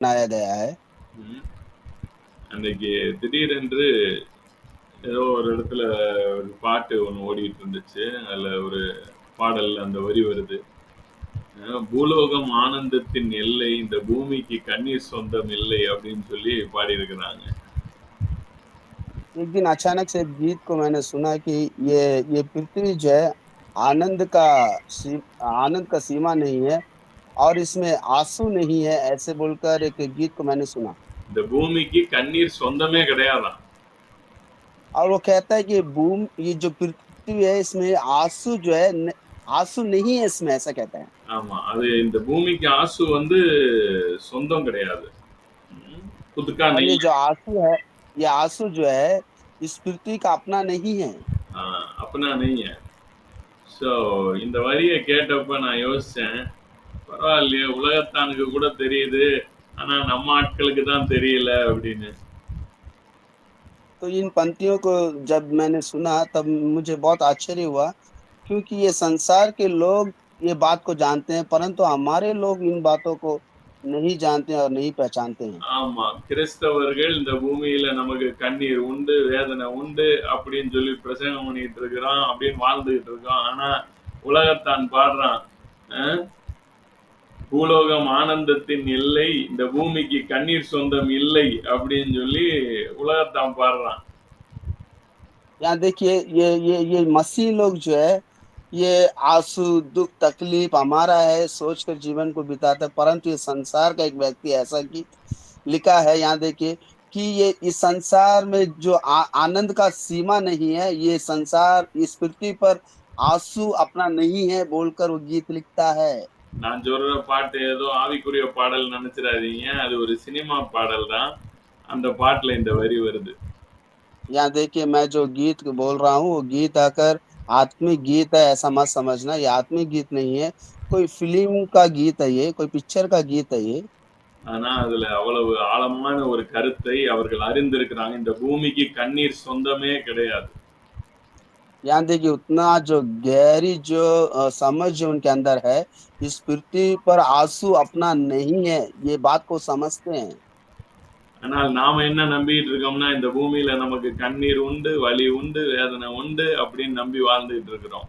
बनाया गया है ம். அன்னைக்கு திடீரென்று ஏதோ ஒரு இடத்துல ஒரு பாட்டு ஒன்று ஓடிட்டு இருந்துச்சு அதுல ஒரு பாடல் அந்த வரி வருது அஹ் பூலோகம் ஆனந்தத்தின் எல்லை இந்த பூமிக்கு கண்ணீர் சொந்தம் இல்லை அப்படின்னு சொல்லி பாடி இருக்கிறாங்க एक दिन अचानक से एक गीत को मैंने सुना कि ये ये पृथ्वी जो है आनंद का सी, आनंद का सीमा नहीं है और इसमें आंसू नहीं है ऐसे बोलकर एक गीत को मैंने सुना இந்த பூமிக்கு கண்ணீர் சொந்தமே கிடையாதான் और वो कहता है कि बूम ये जो पृथ्वी है इसमें आंसू जो है न- आंसू नहीं है इसमें ऐसा कहता है ஆமா அது இந்த பூமிக்கு ஆசு வந்து சொந்தம் கிடையாது ம். புதுக்கா और ये நெய் जो आंसू है ये आंसू जो है इस पृथ्वी का अपना नहीं है ஆஹ் அப்பனா நீங்க ஸோ இந்த வரியை கேட்டப்ப நான் யோசிச்சேன் பரவாயில்லையே உலகத்தானுக்கு கூட தெரியுது ஆனா நம்ம ஆட்களுக்கு தான் தெரியல அப்படின்னு तो इन पंक्तियों को जब मैंने सुना तब मुझे बहुत आश्चर्य हुआ क्योंकि ये संसार के लोग ये बात को जानते हैं परंतु हमारे लोग इन बातों को नहीं जानते और नहीं पहचानते हैं ஆமா கிறிஸ்தவர்கள் இந்த பூமியில நமக்கு கண்ணீர் உண்டு வேதனை உண்டு அப்படின்னு சொல்லி பிரசங்கம் பண்ணிட்டு இருக்கிறோம் அப்படின்னு வாழ்ந்துகிட்டு இருக்கோம் ஆனா உலகத்தான் பாடுறான் அஹ், பூலோகம் ஆனந்தத்தின் இல்லை இந்த பூமிக்கு கண்ணீர் சொந்தம் இல்லை அப்படின்னு சொல்லி உலகத்தான் பாடுறான் यहाँ देखिए ये ये ये मसीह लोग जो है ये आंसू दुख तकलीफ हमारा है सोचकर जीवन को बिताता है परंतु ये संसार का एक व्यक्ति ऐसा कि लिखा है यहाँ देखिए कि ये इस संसार में जो आ, आनंद का सीमा नहीं है ये संसार इस पृथ्वी पर आंसू अपना नहीं है बोलकर वो गीत लिखता है நான் சொல்ற பாட்டு ஏதோ ஆவிக்குரிய பாடல் நினைச்சிடாதீங்க அது ஒரு சினிமா பாடல் தான் அந்த பாட்டுல இந்த வரி வருது यहाँ देखिए मैं जो गीत बोल रहा हूँ वो गीत आकर आत्मिक गीत है ऐसा मत समझना ये आत्मिक गीत नहीं है कोई फिल्म का गीत है ये कोई पिक्चर का गीत है ये ஆனா அதுல அவ்வளவு ஆழமான ஒரு கருத்தை அவர்கள் அறிந்திருக்கிறாங்க இந்த பூமிக்கு கண்ணீர் சொந்தமே கிடையாது यहाँ देखिए उतना जो गहरी जो अ, समझ जो उनके अंदर है इस पृथ्वी पर आंसू अपना नहीं है ये बात को समझते हैं ஆனால் நாம என்ன நம்பிட்டு இருக்கோம்னா இந்த பூமியில நமக்கு கண்ணீர் உண்டு வலி உண்டு வேதனை உண்டு அப்படின்னு நம்பி வாழ்ந்துட்டு இருக்கிறோம்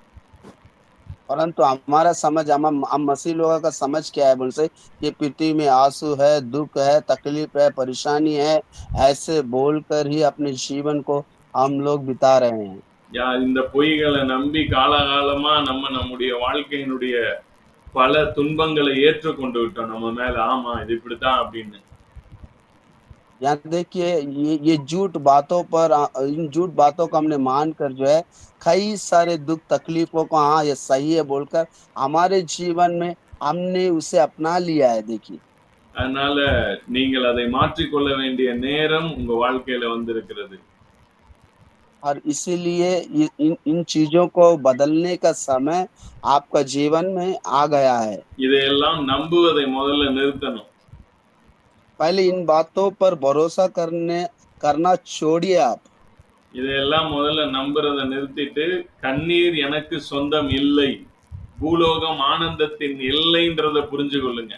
परंतु हमारा समझ हम हम मसीह लोगों का समझ क्या है बोल से ये पृथ्वी में आंसू है दुख है तकलीफ है परेशानी है ऐसे बोलकर ही अपने जीवन को हम लोग बिता रहे हैं யா இந்த பொய்களை நம்பி காலகாலமா நம்ம நம்முடைய வாழ்க்கையினுடைய பல துன்பங்களை ஏற்றுக்கொண்டு விட்டோம் நம்ம மேல ஆமா இது இப்படித்தான் அப்படின்னு यहाँ देखिए ये ये झूठ बातों पर अ, इन झूठ बातों को हमने मान कर जो है कई सारे दुख तकलीफों को हाँ ये सही है बोलकर हमारे जीवन में हमने उसे अपना लिया है देखिए அதனால நீங்கள் அதை மாற்றிக்கொள்ள வேண்டிய நேரம் உங்க வாழ்க்கையில வந்திருக்கிறது और इसीलिए इ- इन इन चीजों को बदलने का समय आपका जीवन में आ गया है இதையெல்லாம் நம்புவதை முதல்ல நிறுத்தணும் पहले इन बातों पर भरोसा करने करना छोड़िए आप இதையெல்லாம் முதல்ல நம்புறதை நிறுத்திட்டு கண்ணீர் எனக்கு சொந்தம் இல்லை பூலோகம் ஆனந்தத்தின் எல்லைன்றத புரிஞ்சு கொள்ளுங்க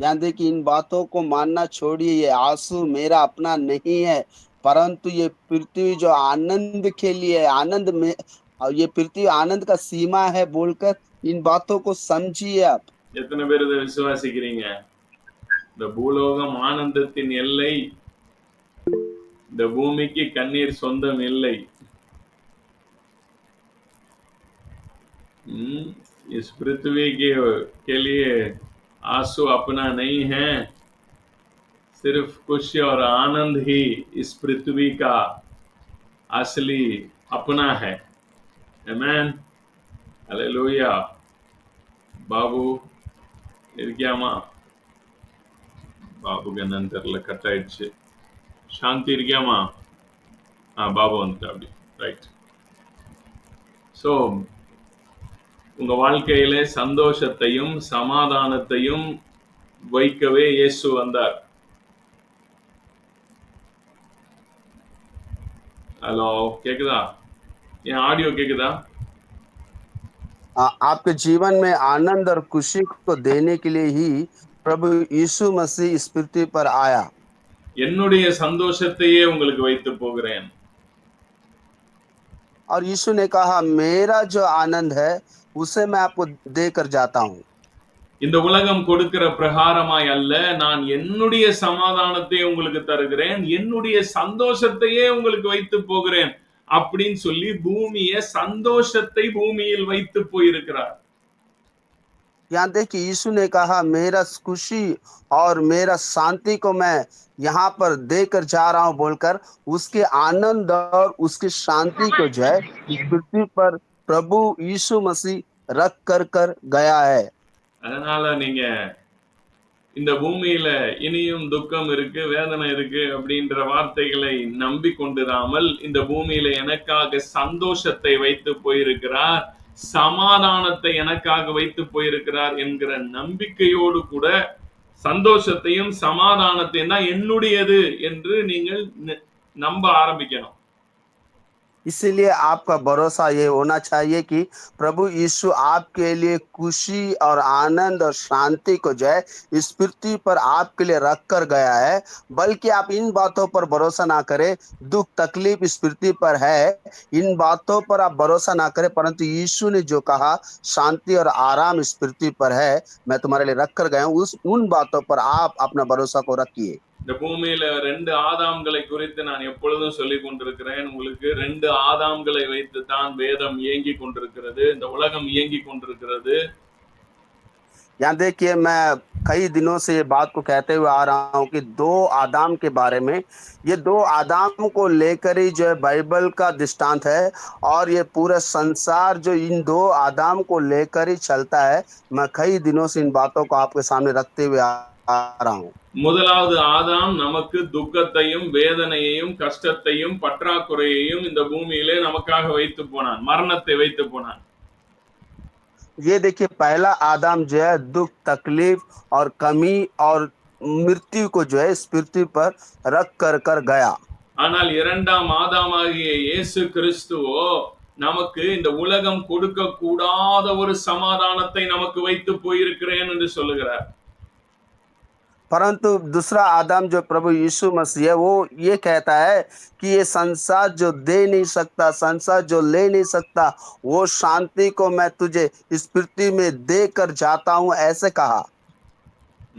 यहाँ देखिए इन बातों को मानना छोड़िए ये आंसू मेरा अपना नहीं है परंतु ये पृथ्वी जो आनंद के लिए है, आनंद में और ये पृथ्वी आनंद का सीमा है बोलकर इन बातों को समझिए आप எத்தனை பேர் இதை விசுவாசிக்கிறீங்க இந்த பூலோகம் ஆனந்தத்தின் எல்லை இந்த பூமிக்கு கண்ணீர் சொந்தம் இல்லை हम्म, इस पृथ्वी के के लिए आंसू अपना नहीं है सिर्फ खुशी और आनंद ही इस पृथ्वी का असली अपना है Amen. Hallelujah. பாபு இருக்கியாமா பாபுக்கு என்னன்னு தெரியல கட் ஆயிடுச்சு சாந்தி இருக்கியாமா ஆ பாபு வந்துட்டு அப்படி ரைட் ஸோ உங்க வாழ்க்கையிலே சந்தோஷத்தையும் சமாதானத்தையும் வைக்கவே இயேசு வந்தார் ஹலோ கேக்குதா என் ஆடியோ கேக்குதா आ, आपके जीवन में आनंद और खुशी को देने के लिए ही प्रभु यीशु मसीह इस पृथ्वी पर आया என்னுடைய சந்தோஷத்தையே உங்களுக்கு வைத்து போகிறேன் और यीशु ने कहा मेरा जो आनंद है उसे मैं आपको देकर जाता हूँ இந்த உலகம் கொடுக்கிற பிரகாரமாய் அல்ல நான் என்னுடைய சமாதானத்தை உங்களுக்கு தருகிறேன் என்னுடைய சந்தோஷத்தையே உங்களுக்கு வைத்து போகிறேன் அப்படின்னு சொல்லி பூமியை சந்தோஷத்தை பூமியில் வைத்து போயிருக்கிறார் यहाँ देखिए यीशु ने कहा मेरा खुशी और मेरा शांति को मैं यहाँ पर देकर जा रहा हूँ बोलकर उसके आनंद और उसकी शांति को जो है इस पृथ्वी पर प्रभु यीशु मसीह रख कर कर गया है அதனால நீங்க இந்த பூமியில இனியும் துக்கம் இருக்கு வேதனை இருக்கு அப்படின்ற வார்த்தைகளை நம்பி கொண்டிராமல் இந்த பூமியில எனக்காக சந்தோஷத்தை வைத்து போயிருக்கிறார் சமாதானத்தை எனக்காக வைத்து போயிருக்கிறார் என்கிற நம்பிக்கையோடு கூட சந்தோஷத்தையும் சமாதானத்தையும் தான் என்னுடையது என்று நீங்கள் ந- நம்ப ஆரம்பிக்கணும். इसीलिए आपका भरोसा ये होना चाहिए कि प्रभु यीशु आपके लिए खुशी और आनंद और शांति को जो है इस पृथ्वी पर आपके लिए रख कर गया है। बल्कि आप इन बातों पर भरोसा ना करें, दुख, तकलीफ़ इस पृथ्वी पर है। इन बातों पर आप भरोसा ना करें, परंतु यीशु ने जो कहा, शांति और आराम इस पृथ्वी पर है, मैं तुम्हारे लिए रख कर गया हूँ। उस, उन बातों पर आप अपना भरोसा को रखिए। இந்த பூமியில ரெண்டு ஆதாம்களை குறித்து நான் எப்பொழுதும் சொல்லிக் கொண்டிருக்கிறேன் உங்களுக்கு ரெண்டு ஆதாம்களை வைத்து தான் வேதம் இயங்கி கொண்டிருக்கிறது இந்த உலகம் இயங்கி கொண்டிருக்கிறது यहाँ देखिए मैं कई दिनों से ये बात को कहते हुए आ रहा हूँ कि दो आदाम के बारे में ये दो आदाम को लेकर ही जो है बाइबल का दृष्टांत है और ये पूरा संसार जो इन दो आदाम को लेकर ही चलता है मैं कई दिनों से इन बातों को आपके सामने रखते हुए आ आ रहा हूँ முதலாவது ஆதாம் நமக்கு துக்கத்தையும் வேதனையையும் கஷ்டத்தையும் பற்றாக்குறையையும் இந்த பூமியிலே நமக்காக வைத்து போனான் மரணத்தை வைத்து போனான் ये देखिए पहला आदाम जो है दुख तकलीफ और कमी और मृत्यु को जो है इस पृथ्वी पर रख कर कर गया ஆனால் இரண்டாம் ஆதாமாகிய இயேசு கிறிஸ்துவோ நமக்கு இந்த உலகம் கொடுக்க கூடாத ஒரு சமாதானத்தை நமக்கு வைத்து போயிருக்கிறேன் என்று சொல்லுகிறார் परंतु दूसरा आदम जो प्रभु यीशु मसीह है वो ये कहता है कि ये संसार जो दे नहीं सकता संसार जो ले नहीं सकता वो शांति को मैं तुझे इस पृथ्वी में दे कर जाता हूं ऐसे कहा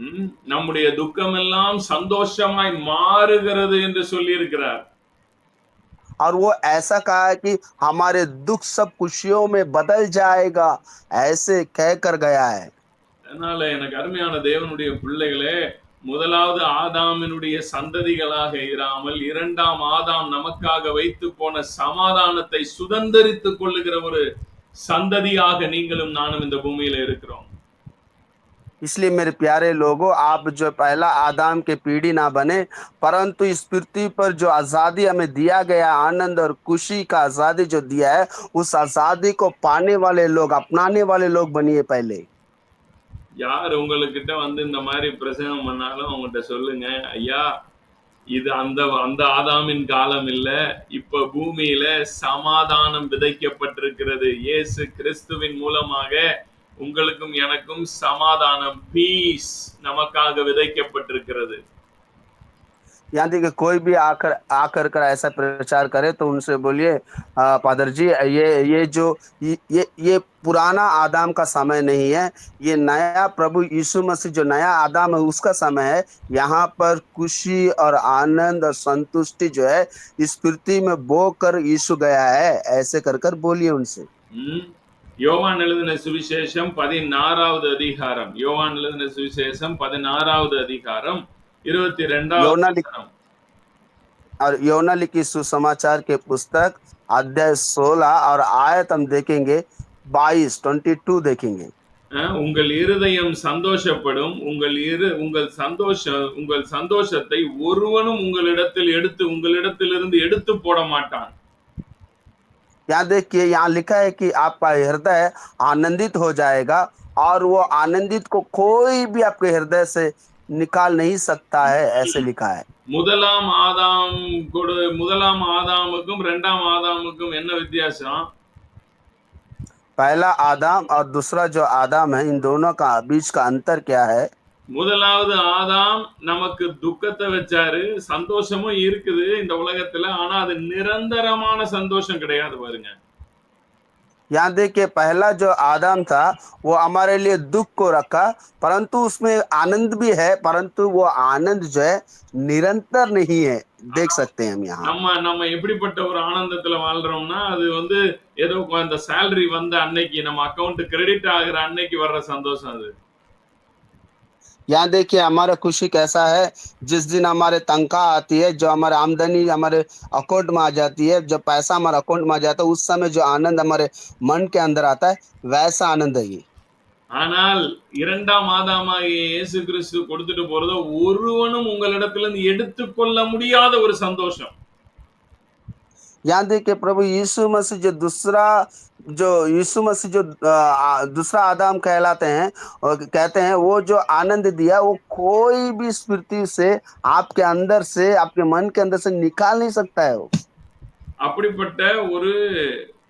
ம், நம்முடைய துக்கமெல்லாம் சந்தோஷமாய் மாறுகிறது என்று சொல்லியிருக்கிறார் और वो ऐसा कहा है कि हमारे दुख सब खुशियों में बदल जाएगा ऐसे कह कर गया है அதனால எனக்கு அருமையான தேவனுடைய பிள்ளைகளே முதலாவது ஆதாமினுடைய சந்ததிகளாக இராமல் இரண்டாம் ஆதாம் நமக்காக வைத்து போன சமாதானத்தை சுதந்தரித்துக் கொள்ளுகிற ஒரு சந்ததியாக நீங்களும் நானும் இந்த பூமியில இருக்கிறோம் इसलिए मेरे प्यारे लोगों आप जो पहला आदाम के पीढ़ी ना बने परंतु इस पृथ्वी पर जो आजादी हमें दिया गया आनंद और खुशी का आजादी जो दिया है उस आजादी को पाने वाले लोग अपनाने वाले लोग बनिए पहले யார் உங்களுக்கிட்ட வந்து இந்த மாதிரி பிரசங்கம் பண்ணாலும் அவங்ககிட்ட சொல்லுங்க ஐயா இது அந்த அந்த ஆதாமின் காலம் இல்ல. இப்ப பூமியில சமாதானம் விதைக்கப்பட்டிருக்கிறது. இயேசு கிறிஸ்துவின் மூலமாக உங்களுக்கும் எனக்கும் சமாதானம் பீஸ் நமக்காக விதைக்கப்பட்டிருக்கிறது. यहाँ देखिए कोई भी आकर आकर कर ऐसा प्रचार करे तो उनसे बोलिए "आ, पादर जी ये ये जो ये ये ये पुराना आदाम का समय नहीं है ये नया प्रभु यीशु मसीह जो नया आदाम है उसका समय है यहाँ पर खुशी और आनंद और संतुष्टि जो है इस पृथ्वी में बो कर यीशु गया है ऐसे कर कर बोलिए उनसे ம். யோவான் எழுதின சுவிசேஷம் பதினாறாவது அதிகாரம் யோவான் எழுதின சுவிசேஷம் பதினாறாவது அதிகாரம் இருபத்தி ரெண்டாவது யோனா लिख- வசனம். और यौना लिखी सुसमाचार के पुस्तक अध्याय सोलह और आयत हम देखेंगे बाईस ट्वेंटी टू देखेंगे அஹ், உங்கள் இருதயம் சந்தோஷப்படும் உங்கள் இரு உங்கள் சந்தோஷ உங்கள் சந்தோஷத்தை ஒருவனும் உங்களிடத்தில் எடுத்து உங்களிடத்திலிருந்து எடுத்து போட மாட்டான் यहाँ देखिए यहाँ लिखा है कि आपका हृदय आनंदित हो जाएगा और वो आनंदित को कोई भी आपके हृदय से निकाल नहीं सकता है ऐसे लिखा है முதலாம் ஆதாம் கொடு முதலாம் ஆதாமுக்கும் இரண்டாம் ஆதாமுக்கும் என்ன வித்தியாசம் पहला आदाम और दूसरा जो आदाम है इन दोनों का बीच का अंतर क्या है முதலாவது ஆதாம் நமக்கு துக்கத்தை வச்சாரு சந்தோஷமும் இருக்குது இந்த உலகத்துல ஆனா அது நிரந்தரமான சந்தோஷம் கிடையாது பாருங்க यहाँ देखिए पहला जो आदम था वो हमारे लिए दुख को रखा परंतु उसमें आनंद भी है परंतु वो आनंद जो है निरंतर नहीं है देख सकते हैं हम यहाँ நம்ம நம்ம எப்படிப்பட்ட ஒரு ஆனந்தத்துல வாழ்றோம்னா அது வந்து ஏதோ அந்த சேலரி வந்த அன்னைக்கு நம்ம அக்கவுண்ட் கிரெடிட் ஆகுற அன்னைக்கு வர்ற சந்தோஷம் அது यहाँ देखिए हमारा खुशी कैसा है जिस दिन हमारे तनख्वाह आती है जो हमारे आमदनी हमारे अकाउंट में आ जाती है जब पैसा हमारे अकाउंट में आ जाता है उस समय जो आनंद हमारे मन के अंदर आता है वैसा आनंद है ये ஆனால் இரண்டாம் ஆதாமாகிய இயேசு கிறிஸ்து கொடுத்துட்டு போறதோ ஒருவனும் உங்களிடத்திலிருந்து எடுத்துக்கொள்ள முடியாத ஒரு சந்தோஷம் यहाँ देखिए प्रभु यीशु मसीह जो दूसरा जो यीशु मसीह जो आ, आ, दूसरा आदाम कहलाते हैं और कहते हैं वो जो आनंद दिया वो कोई भी स्मृति से आपके अंदर से आपके मन के अंदर से निकाल नहीं सकता है वो அப்படிப்பட்ட ஒரு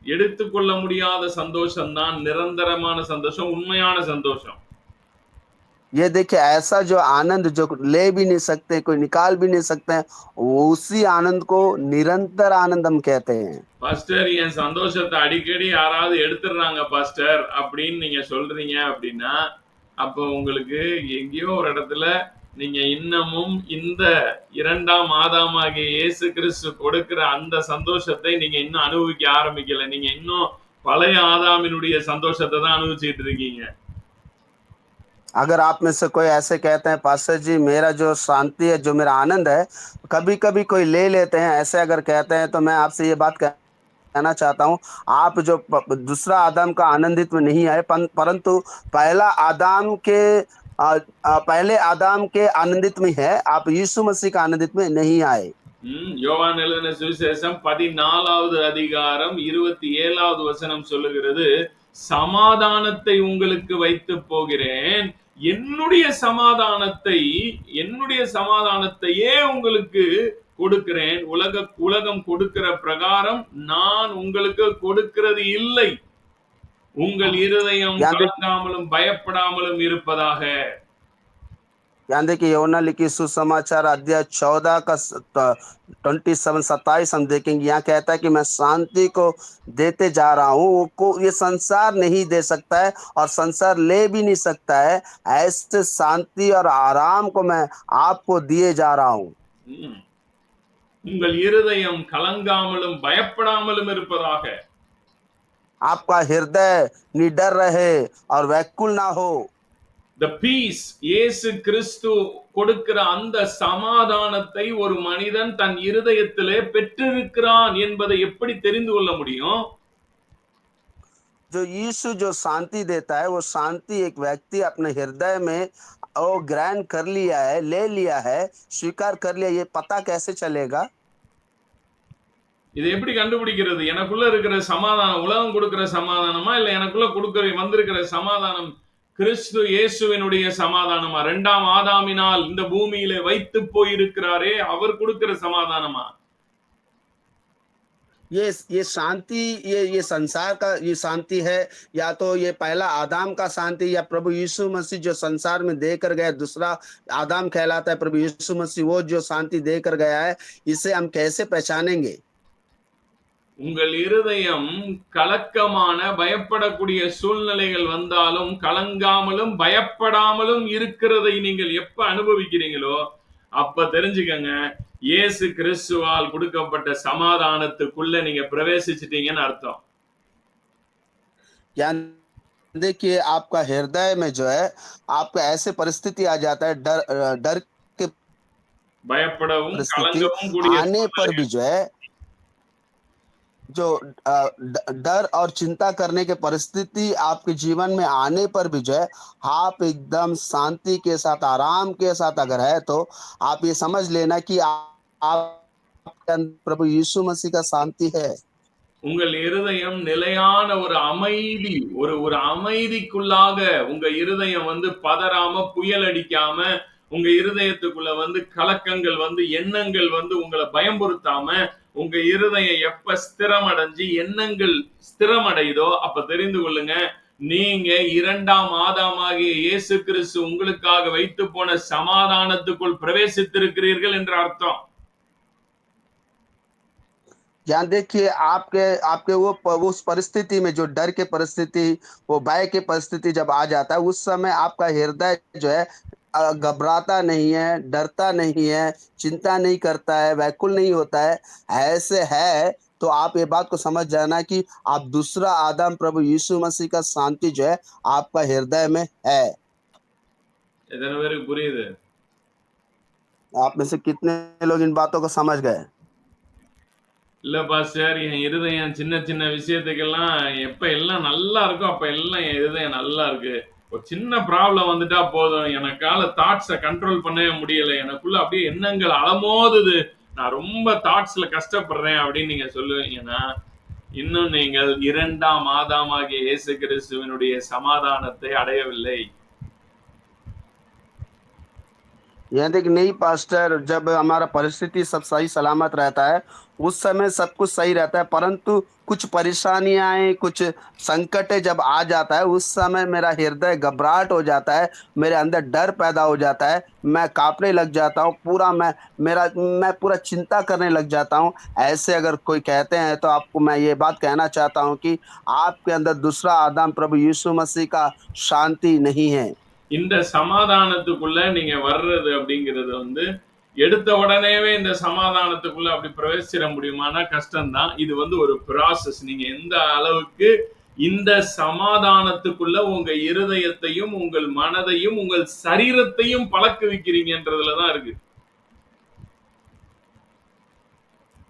எடுத்துக்கொள்ள முடியாத சந்தோஷம் தான் நிரந்தரமான சந்தோஷம் உண்மையான சந்தோஷம் ये देखिए ऐसा जो आनंद जो ले भी नहीं सकते कोई निकाल भी नहीं सकते हैं उसी आनंद को निरंतर आनंद हम कहते हैं பாஸ்டர் என் சந்தோஷத்தை அடிக்கடி யாராவது எடுத்துடுறாங்க பாஸ்டர் அப்படின்னு நீங்க சொல்றீங்க அப்படின்னா அப்போ உங்களுக்கு எங்கேயோ ஒரு இடத்துல நீங்க இன்னமும் இந்த இரண்டாம் ஆதாமாகிய இயேசு கிறிஸ்து கொடுக்கிற அந்த சந்தோஷத்தை நீங்க இன்னும் அனுபவிக்க ஆரம்பிக்கல நீங்க இன்னும் பழைய ஆதாமினுடைய சந்தோஷத்தை தான் அனுபவிச்சுட்டு இருக்கீங்க अगर आप में से कोई ऐसे कहते हैं पास्टर जी मेरा जो शांति है जो मेरा आनंद है कभी कभी कोई ले लेते हैं ऐसे अगर कहते हैं तो मैं आपसे ये बात कह- कहना चाहता हूँ आप जो प- दूसरा आदम का आनंदित में नहीं आए पन- परंतु पहला आदम के आ, आ, पहले आदम के आनंदित में है आप यीशु मसीह का आनंदित में नहीं आए ம், யோவான் எழுதின சுவிசேஷம் பதினாலாவது அதிகாரம் இருபத்தி ஏழாவது வசனம் சொல்லுகிறது சமாதானத்தை உங்களுக்கு வைத்து போகிறேன் என்னுடைய சமாதானத்தை என்னுடைய சமாதானத்தையே உங்களுக்கு கொடுக்கிறேன். உலக உலகம் கொடுக்கிற பிரகாரம் நான் உங்களுக்கு கொடுக்கிறது இல்லை. உங்கள் இருதயம் கலங்காமலும் பயப்படாமலும் இருப்பதாக. यहाँ देखिए यौना लिखी सुसमाचार अध्याय चौदह का ट्वेंटी सेवन सत्ताईस हम देखेंगे यहाँ कहता है कि मैं शांति को देते जा रहा हूँ वो को ये संसार नहीं दे सकता है और संसार ले भी नहीं सकता है ऐसे शांति और आराम को मैं आपको दिए जा रहा हूँ ம். உங்கள் இருதயம் கலங்காமலும் பயப்படாமலும் இருப்பதாக आपका हृदय निडर रहे और व्याकुल ना हो த பீஸ் இயேசு கிறிஸ்து கொடுக்கிற அந்த சமாதானத்தை ஒரு மனிதன் தன் இருதயத்திலே பெற்றிருக்கிறான் என்பதை எப்படி தெரிந்து கொள்ள முடியும் जो यीशु जो शांति देता है वो शांति एक व्यक्ति अपने हृदय में वो ग्रहण कर लिया है ले लिया है स्वीकार कर लिया ये पता कैसे चलेगा இதை எப்படி கண்டுபிடிக்கிறது எனக்குள்ள இருக்கிற சமாதானம் உலகம் கொடுக்கிற சமாதானமா இல்ல எனக்குள்ள கொடுக்கிற வந்திருக்கிற சமாதானம் கிறிஸ்து இயேசுவினுடைய சமாதானமா இரண்டாம் ஆதாமினால் இந்த பூமியிலே வைத்து போயிருக்கிறாரே அவர் கொடுக்கிற சமாதானமா ये ये शांति ये ये संसार का ये शांति है या तो ये पहला आदाम का शांति या प्रभु यीशु मसीह जो संसार में देकर गया दूसरा आदाम कहलाता है प्रभु यीशु मसीह वो जो शांति देकर गया है इसे हम कैसे पहचानेंगे உங்கள் இருதயம் கலக்கமான பயப்படக்கூடிய சூழ்நிலைகள் வந்தாலும் கலங்காமலும் பயப்படாமலும் இருக்கிறதை நீங்கள் எப்ப அனுபவிக்கிறீங்களோ அப்ப தெரிஞ்சுக்கங்க இயேசு கிறிஸ்துவால் கொடுக்கப்பட்ட சமாதானத்துக்குள்ள நீங்க பிரவேசிச்சிட்டீங்கன்னு அர்த்தம் या देखिए आपका हृदय में जो है आपका ऐसे परिस्थिति आ जाता है डर डर के பயப்படவும் परिस्थिति கலங்கவும் கூடிய आने पर भी जो है जो अ, ड- डर और चिंता करने के परिस्थिति आपके जीवन में आने पर भी जो है आप एकदम शांति के साथ आराम के साथ अगर है तो आप ये समझ लेना कि आप आपके अंदर प्रभु यीशु मसीह का शांति है உங்கள் இருதயம் நிலையான ஒரு அமைதி ஒரு ஒரு அமைதிக்குள்ளாக உங்க இருதயம் வந்து பதறாம புயல் அடிக்காம உங்க இருதயத்துக்குள்ள வந்து கலக்கங்கள் வந்து எண்ணங்கள் வந்து உங்களை பயம்புறுத்தாம உங்க இருதயம் எப்ப ஸ்திரம் அடைஞ்சு எண்ணங்கள் ஸ்திரம் அடையுதோ அப்ப தெரிந்து கொள்ளுங்க நீங்க இரண்டாம் ஆதாமாகிய இயேசு கிறிஸ்து உங்களுக்காக வைத்து போன சமாதானத்துக்குள் பிரவேசித்திருக்கிறீர்கள் என்ற அர்த்தம் यहाँ देखिए आपके आपके वो प- उस परिस्थिति में जो डर के परिस्थिति वो भय की परिस्थिति जब आ जाता है उस समय आपका हृदय जो है अ, घबराता नहीं है डरता नहीं है चिंता नहीं करता है व्याकुल नहीं होता है ऐसे है तो आप ये बात को समझ जाना कि आप दूसरा आदम प्रभु यीशु मसीह का शांति जो है आपका हृदय में है எத்தனை பேருக்கு புரியுது आप में से कितने लोग इन बातों को समझ गए இல்ல பாஸ்டர் என் இருதயம் சின்ன சின்ன விஷயத்துக்கெல்லாம் எப்ப எல்லாம் நல்லா இருக்கோ அப்ப எல்லாம் என் இருதயம் நல்லா இருக்கு ஒரு சின்ன ப்ராப்ளம் வந்துட்டா போதும். எனக்கால தாட்ஸை கண்ட்ரோல் பண்ணவே முடியல. எனக்குள்ள அப்படியே எண்ணங்கள் அலமோதுது. நான் ரொம்ப தாட்ஸ்ல கஷ்டப்படுறேன் அப்படின்னு நீங்க சொல்லுவீங்கன்னா இன்னும் நீங்கள் இரண்டாம் மாதமாகிய இயேசு கிறிஸ்துவனுடைய சமாதானத்தை அடையவில்லை. यह देख नहीं, पास्टर, जब हमारा परिस्थिति सब सही, सलामत रहता है, उस समय सब कुछ सही रहता है, परंतु कुछ परेशानियाँ, कुछ संकटें जब आ जाता है, उस समय मेरा हृदय घबराहट हो जाता है, मेरे अंदर डर पैदा हो जाता है, मैं कांपने लग जाता हूँ, पूरा मैं, मेरा, मैं पूरा चिंता करने लग जाता हूँ। ऐसे अगर कोई कहते हैं तो आपको मैं ये बात कहना चाहता हूँ कि आपके अंदर दूसरा आदम प्रभु यीशु मसीह का शांति नहीं है। இந்த சமாதானத்துக்குள்ள நீங்க வர்றது அப்படிங்கிறது வந்து எடுத்த உடனேவே இந்த சமாதானத்துக்குள்ள அப்படி பிரவேசிட முடியுமானா கஷ்டம்தான் இது வந்து ஒரு ப்ராசஸ் நீங்க எந்த அளவுக்கு இந்த சமாதானத்துக்குள்ள உங்க இருதயத்தையும் உங்கள் மனதையும் உங்கள் சரீரத்தையும் பழக்குவிக்கிறீங்கன்றதுல தான் இருக்கு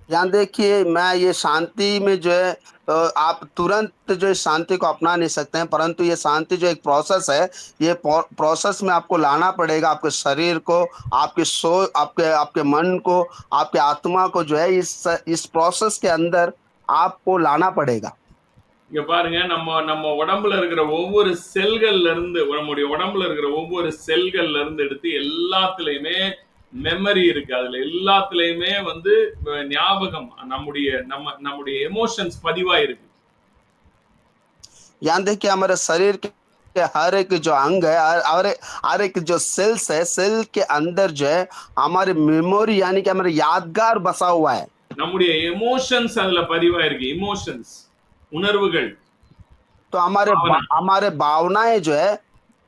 यहाँ देखिए मैं ये शांति में जो है अ, आप तुरंत जो है शांति को अपना नहीं सकते हैं परंतु ये शांति जो एक प्रोसेस है ये प्रो- प्रोसेस में आपको लाना पड़ेगा आपके शरीर को आपके सो आपके आपके मन को आपके आत्मा को जो है इस इस प्रोसेस के अंदर आपको लाना पड़ेगा இங்க பாருங்க நம்ம நம்ம உடம்புல இருக்கிற ஒவ்வொரு செல்கள்ல இருந்து நம்முடைய உடம்புல இருக்கிற ஒவ்வொரு செல்கள்ல இருந்து எடுத்து எல்லாத்துலயுமே மெமரி இருக்கு அதுல எல்லாத்துலயுமே வந்து அஹ், ஞாபகம் நம்முடைய நம்ம நம்முடைய எமோஷன்ஸ் பதிவா இருக்கு यहाँ देखिए हमारे शरीर के हर एक जो अंग है हर हर एक- हर एक जो सेल्स है सेल के अंदर जो है हमारी मेमोरी यानी कि हमारे यादगार बसा हुआ है நம்முடைய எமோஷன்ஸ் அதுல பதிவா இருக்கு இமோஷன்ஸ் உணர்வுகள் तो हमारे भावना। बा- हमारे भावनाएं जो है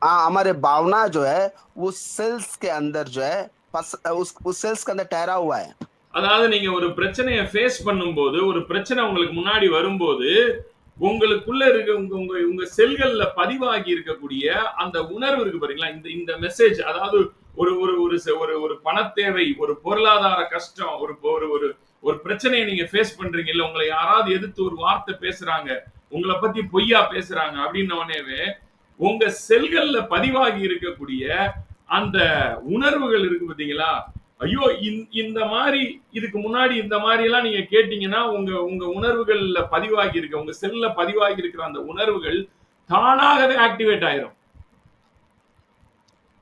हाँ हमारे भावना जो है वो सेल्स के अंदर जो है पस, उस उस सेल्स के अंदर ठहरा हुआ है அதாவது நீங்க ஒரு பிரச்சனையை ஃபேஸ் பண்ணும்போது ஒரு பிரச்சனை உங்களுக்கு முன்னாடி வரும்போது உங்களுக்குள்ள இருக்க உங்க உங்க உங்க செல்கள்ல பதிவாகி இருக்கக்கூடிய அந்த உணர்வு இருக்கு பாத்தீங்களா இந்த இந்த மெசேஜ் அதாவது ஒரு ஒரு ஒரு செ- ஒரு ஒரு பணத்தேவை ஒரு பொருளாதார கஷ்டம் ஒரு ஒரு ஒரு ஒரு பிரச்சனையை நீங்க ஃபேஸ் பண்றீங்க இல்ல உங்களை யாராவது எதிர்த்து ஒரு வார்த்தை பேசுறாங்க உங்களை பத்தி பொய்யா பேசுறாங்க அப்படின்ன உடனேவே உங்க செல்கள்ல பதிவாகி இருக்கக்கூடிய அந்த உணர்வுகள் இருக்கு பாத்தீங்களா ஐயோ இந்த- இந்த மாதிரி இதுக்கு முன்னாடி இந்த மாதிரி எல்லாம் நீங்க கேட்டீங்கன்னா உங்க உங்க உணர்வுகள்ல பதிவாகி இருக்க உங்க செல்ல பதிவாகி இருக்கிற அந்த உணர்வுகள் தானாகவே ஆக்டிவேட் ஆயிரும்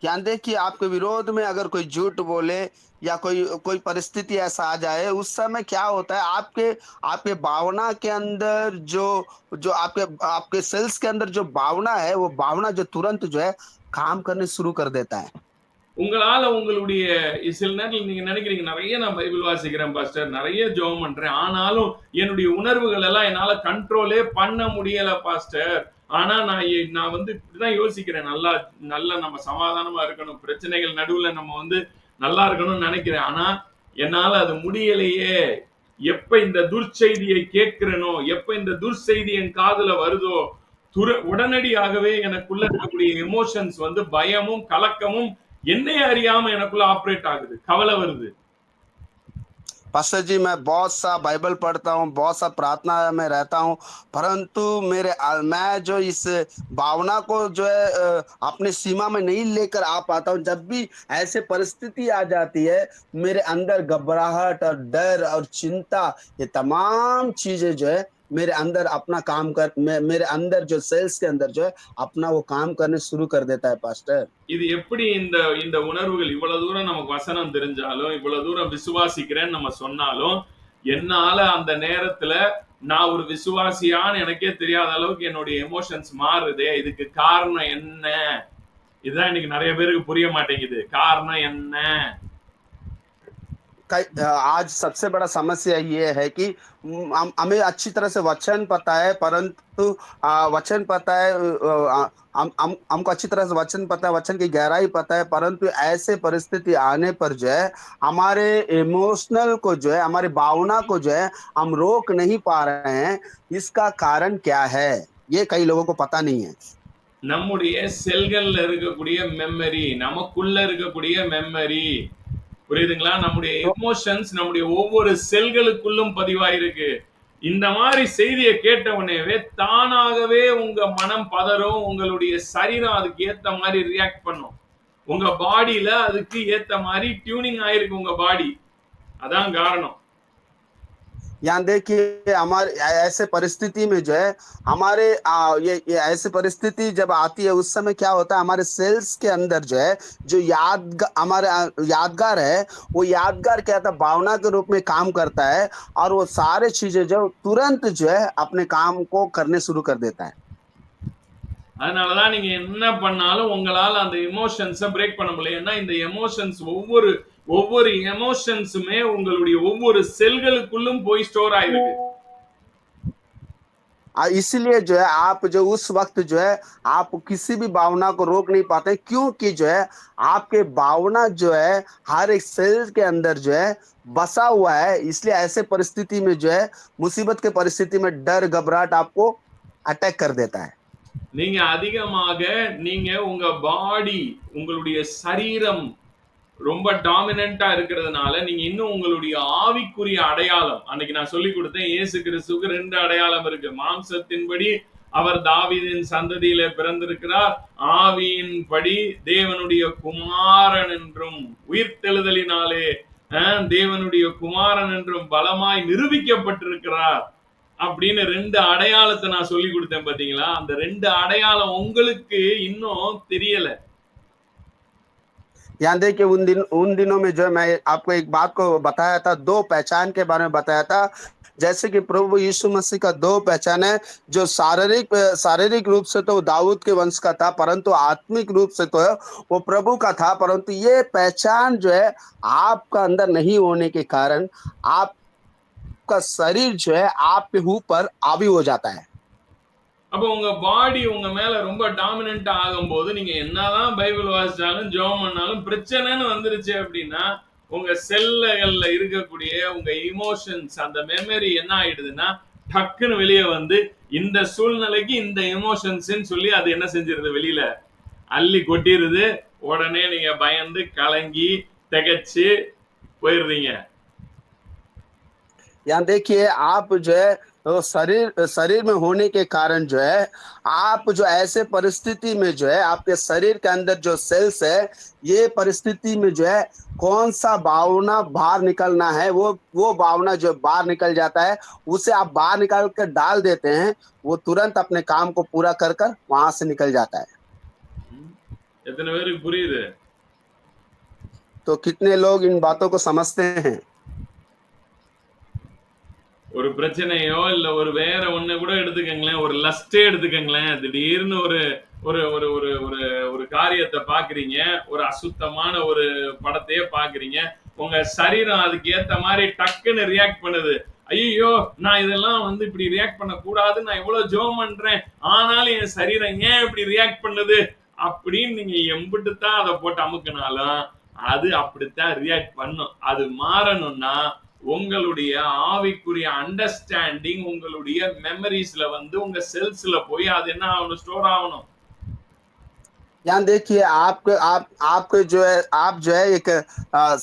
यहाँ देखिए आपके विरोध में अगर कोई झूठ बोले या कोई कोई परिस्थिति ऐसा आ जाए उस समय क्या होता है आपके आपके भावना के अंदर जो जो आपके आपके सेल्स के अंदर जो भावना है वो भावना जो तुरंत जो है काम करने शुरू कर देता है உங்களால உங்களுடைய சில நேரத்தில் நீங்க நினைக்கிறீங்க நிறைய நான் பைபிள் வாசிக்கிறேன் பாஸ்டர் நிறைய ஜெபம் பண்றேன் ஆனாலும் என்னுடைய உணர்வுகள் எல்லாம் என்னால கண்ட்ரோலே பண்ண முடியல பாஸ்டர் ஆனா நான் எ- நான் வந்து இப்படிதான் யோசிக்கிறேன் நல்லா நல்லா நம்ம சமாதானமா இருக்கணும் பிரச்சனைகள் நடுவுல நம்ம வந்து நல்லா இருக்கணும்னு நினைக்கிறேன் ஆனா என்னால அது முடியலையே எப்ப இந்த துர்ச்செய்தியை கேட்கிறேனோ எப்ப இந்த துர்ச்செய்தி என் காதுல வருதோ துர உடனடியாகவே எனக்குள்ள இருக்கக்கூடிய எமோஷன்ஸ் வந்து பயமும் கலக்கமும் என்னை அறியாம எனக்குள்ள ஆப்ரேட் ஆகுது கவலை வருது पास्टर जी मैं बहुत सा बाइबल पढ़ता हूँ बहुत सा प्रार्थना में रहता हूँ परंतु मेरे मैं जो इस भावना को जो है अ, अपने सीमा में नहीं लेकर आ पाता हूँ जब भी ऐसे परिस्थिति आ जाती है मेरे अंदर घबराहट और डर और चिंता ये तमाम चीजें जो है मेरे अंदर अपना काम कर मे, मेरे अंदर जो सेल्स के अंदर जो है अपना वो काम करने शुरू कर देता है पास्टर இது எப்படி இந்த இந்த உணர்வுகள் இவ்வளவு தூரம் நமக்கு வசனம் தெரிஞ்சாலும் இவ்வளவு தூரம் விசுவாசிக்கிறேன்னு நம்ம சொன்னாலும் என்னால அந்த நேரத்துல நான் ஒரு விசுவாசியான்னு எனக்கே தெரியாத அளவுக்கு என்னுடைய எமோஷன்ஸ் மாறுதே இதுக்கு காரணம் என்ன இதுதான் இன்னைக்கு நிறைய பேருக்கு புரிய மாட்டேங்குது காரணம் என்ன कई- आज सबसे बड़ा समस्या ये है कि हम हमें अच्छी तरह से वचन पता है परंतु आ, वचन पता है आ, हम हम हमको अच्छी तरह से वचन पता है वचन की गहराई पता है परंतु ऐसे परिस्थिति आने पर जो है हमारे इमोशनल को जो है हमारी भावना को जो है हम रोक नहीं पा रहे हैं इसका कारण क्या है ये कई लोगों को पता नहीं है நம்முடைய செல்கள்ல இருக்கக்கூடிய மெமரி நமக்குள்ள இருக்கக்கூடிய மெமரி புரியுதுங்களா? நம்முடைய எமோஷன்ஸ் நம்முடைய ஒவ்வொரு செல்களுக்குள்ளும் பதிவாயிருக்கு. இந்த மாதிரி செய்தியை கேட்ட உடனேவே தானாகவே உங்க மனம் பதறும் உங்களுடைய சரீரம் அதுக்கு ஏத்த மாதிரி ரியாக்ட் பண்ணும். உங்க பாடியில அதுக்கு ஏத்த மாதிரி டியூனிங் ஆயிருக்கு உங்க பாடி அதான் காரணம். यहाँ देखिए हमारे ऐसे परिस्थिति में जो है हमारे आ, ये, ये ऐसी परिस्थिति जब आती है उस समय क्या होता है हमारे सेल्स के अंदर जो है जो याद हमारे आ, यादगार है वो यादगार क्या था भावना के रूप में काम करता है और वो सारे चीजें जो तुरंत जो है अपने काम को करने शुरू कर देता है அதனாலதான் நீங்க என்ன பண்ணாலும் உங்களால அந்த எமோஷன்ஸை பிரேக் பண்ண முடியல ஏன்னா இந்த எமோஷன்ஸ் ஒவ்வொரு ஒவ்வொரு எமோஷன்ஸுமே உங்களுடைய ஒவ்வொரு செல்களுக்குள்ளும் போய் ஸ்டோர் ஆயிருக்கு और इसीलिए जो है आप जो उस वक्त जो है आप किसी भी भावना को रोक नहीं पाते क्योंकि जो है आपके भावना जो है हर एक सेल के अंदर जो है बसा हुआ है इसलिए ऐसे परिस्थिति में जो है मुसीबत के परिस्थिति में डर घबराहट आपको अटैक कर देता है நீங்க அதிகமாக நீங்க உங்க பாடி உங்களுடைய சரீரம் ரொம்ப டாமினண்டா இருக்கிறதுனால நீங்க இன்னும் உங்களுடைய ஆவிக்குரிய அடையாளம் அன்னைக்கு நான் சொல்லி கொடுத்தேன் இயேசு கிறிஸ்துவுக்கு ரெண்டு அடையாளம் இருக்கு. மாம்சத்தின்படி அவர் தாவிதின் சந்ததியில பிறந்திருக்கிறார். ஆவியின்படி தேவனுடைய குமாரன் என்றும் உயிர்த்தெழுதலினாலே தேவனுடைய குமாரன் என்றும் பலமாய் நிரூபிக்கப்பட்டிருக்கிறார் அப்படின்னு ரெண்டு அடையாளத்தை நான் சொல்லி கொடுத்தேன் பாத்தீங்களா? அந்த ரெண்டு அடையாளம் உங்களுக்கு இன்னும் தெரியல. यहाँ देखिए उन दिन, उन दिनों में जो मैं आपको एक बात को बताया था, दो पहचान के बारे में बताया था। जैसे कि प्रभु यीशु मसीह का दो पहचान है, जो शारीरिक शारीरिक रूप से तो दाऊद के वंश का था, परंतु आत्मिक रूप से तो वो प्रभु का था। परंतु ये पहचान जो है, आपका अंदर नहीं होने के कारण आपका शरीर जो है आपके ऊपर हावी हो जाता है। அப்ப உங்க பாடி உங்க மேல ரொம்ப டாமினன்ட் ஆகும்போது நீங்க என்னதான் பைபிள் வாசிச்சாலும் ஜெபம் பண்ணாலும் பிரச்சனைன்னு வந்துருச்சு அப்படின்னா உங்க செல்லுகள்ல இருக்கக்கூடிய உங்க இமோஷன்ஸ் அந்த மெமரி என்ன ஆயிடுதுன்னா டக்குன்னு வெளியே வந்து இந்த சூழ்நிலைக்கு இந்த எமோஷன்ஸ்ன்னு சொல்லி அது என்ன செஞ்சிருது வெளியில அள்ளி கொட்டிருது உடனே நீங்க பயந்து கலங்கி திகைச்சு போயிடுறீங்க यहाँ देखिए आप जो है तो शरीर शरीर में होने के कारण जो है आप जो ऐसे परिस्थिति में जो है आपके शरीर के अंदर जो सेल्स है ये परिस्थिति में जो है कौन सा भावना बाहर निकलना है वो वो भावना जो बाहर निकल जाता है उसे आप बाहर निकाल कर डाल देते हैं वो तुरंत अपने काम को पूरा कर कर वहाँ से निकल जाता है। इतने तो कितने लोग इन बातों को समझते हैं? ஒரு பிரச்சனையோ இல்ல ஒரு வேற ஒண்ணு கூட எடுத்துக்கங்களேன். ஒரு லஸ்டே எடுத்துக்கங்களேன். திடீர்னு ஒரு ஒரு ஒரு ஒரு ஒரு ஒரு காரியத்தை பாக்குறீங்க. ஒரு அசுத்தமான ஒரு படத்தையே பாக்குறீங்க. உங்க சரீரம் அதுக்கு ஏத்த மாதிரி டக்குன்னு ரியாக்ட் பண்ணுது. ஐயோ நான் இதெல்லாம் வந்து இப்படி ரியாக்ட் பண்ண கூடாது நான் இவ்வளவு ஜோம் பண்றேன். ஆனாலும் என் சரீரம் ஏன் இப்படி ரியாக்ட் பண்ணுது? அப்படின்னு நீங்க எம்பிட்டு தான் அதை போட்டு அமுக்குனாலும் அது அப்படித்தான் ரியாக்ட் பண்ணும். அது மாறணும்னா உங்களுடைய ஆவிக்குரிய அண்டர்ஸ்டாண்டிங் உங்களுடைய மெமரிஸ்ல வந்து உங்க செல்ஸ்ல போய் அது என்ன ஆகணும் ஸ்டோர் ஆகணும். यहाँ देखिए आपके आप आपके जो है आप जो है एक आ,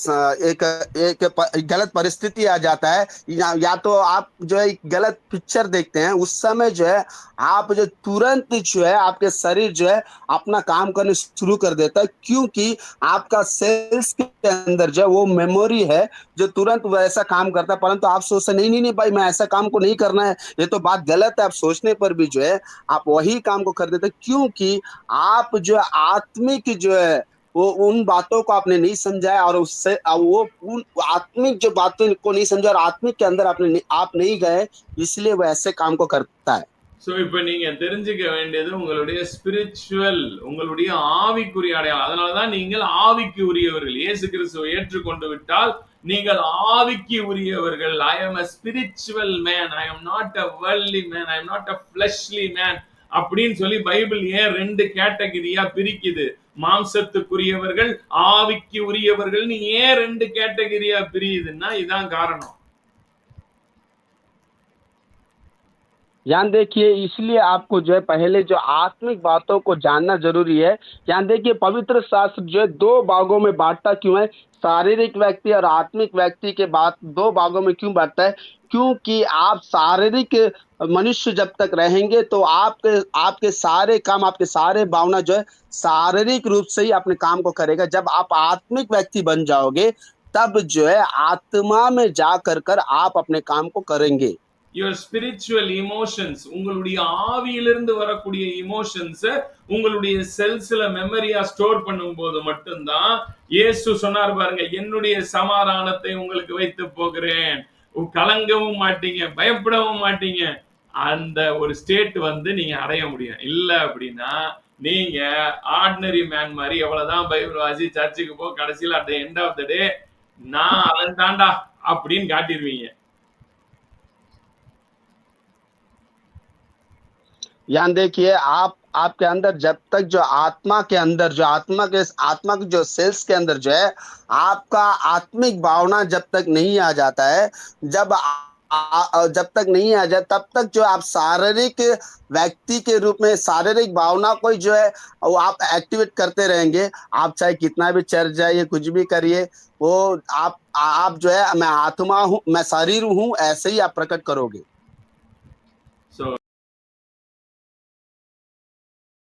एक एक गलत परिस्थिति आ जाता है। या, या तो आप जो है गलत पिक्चर देखते हैं उस समय जो है आप जो तुरंत जो है आपके शरीर जो है अपना काम करने शुरू कर देता है क्योंकि आपका सेल्स के अंदर जो है वो मेमोरी है जो तुरंत वैसा काम करता है। परंतु आप सोचते नहीं नहीं नहीं भाई मैं ऐसा काम को नहीं करना है ये तो बात गलत है। आप सोचने पर भी जो है आप वही काम को कर देते क्योंकि आप जो आत्मिक जो है वो उन बातों को आपने नहीं समझा है और उससे अ, वो उन आत्मिक जो बातों को नहीं समझा और आत्मिक के अंदर आपने नहीं आप नहीं गए, इसलिए वो ऐसे काम को करता है। ஸோ இப்ப நீங்க தெரிஞ்சுக்க வேண்டியது உங்களுடைய ஸ்பிரிச்சுவல் உங்களுடைய ஆவிக்குரிய அடையாளம் அதனாலதான் நீங்கள் ஆவிக்கு உரியவர்கள் இயேசு கிறிஸ்துவை ஏற்றுக்கொண்டு விட்டால் நீங்கள் ஆவிக்கு உரியவர்கள் I am a spiritual man I am not a worldly man I am not a fleshly man அப்படின்னு சொல்லி பைபிள் ஏன் ரெண்டு கேட்டகரியா பிரிக்குது? மாம்சத்துக்குரியவர்கள் ஆவிக்கு உரியவர்கள் ஏன் ரெண்டு கேட்டகரியா பிரியுதுன்னா இதான் காரணம். यहाँ देखिए, इसलिए आपको जो है पहले जो आत्मिक बातों को जानना ज़रूरी है। यहाँ देखिए, पवित्र शास्त्र जो है, दो भागों में बांटता क्यों है? शारीरिक व्यक्ति और आत्मिक व्यक्ति के बात दो भागों में क्यों बांटता है? क्योंकि आप शारीरिक मनुष्य जब तक रहेंगे तो आपके आपके सारे काम, आपके सारे भावना जो है, शारीरिक रूप से ही अपने काम को करेगा। जब आप आत्मिक व्यक्ति बन जाओगे, तब जो है, आत्मा में जा कर कर आप अपने काम को करेंगे। யுவர் ஸ்பிரிச்சுவல் இமோஷன்ஸ் உங்களுடைய ஆவியிலிருந்து வரக்கூடிய இமோஷன்ஸை உங்களுடைய செல்ஸ்ல மெமரியா ஸ்டோர் பண்ணும்போது மட்டும்தான் இயேசு சொன்னார் பாருங்க என்னுடைய சமாதானத்தை உங்களுக்கு வைத்து போகிறேன். கலங்கவும் மாட்டீங்க பயப்படவும் மாட்டீங்க. அந்த ஒரு ஸ்டேட் வந்து நீங்க அடைய முடியும். இல்லை அப்படின்னா நீங்க ஆர்டினரி மேன் மாதிரி எவ்வளவுதான் பைபிள் வாசி சர்ச்சுக்கு போ கடைசியில் at end of the day நான் அவன் தாண்டா அப்படின்னு காட்டிடுவீங்க यहाँ देखिए आप आपके अंदर जब तक जो आत्मा के अंदर जो आत्मा के आत्मा के जो सेल्स के अंदर जो है आपका आत्मिक भावना जब तक नहीं आ जाता है जब आ, जब तक नहीं आ जाए तब तक जो आप शारीरिक व्यक्ति के रूप में शारीरिक भावना को जो है वो आप एक्टिवेट करते रहेंगे। आप चाहे कितना भी चर्च जाइए कुछ भी करिए वो आप आप जो है मैं आत्मा हूँ मैं शरीर हूँ ऐसे ही आप प्रकट करोगे।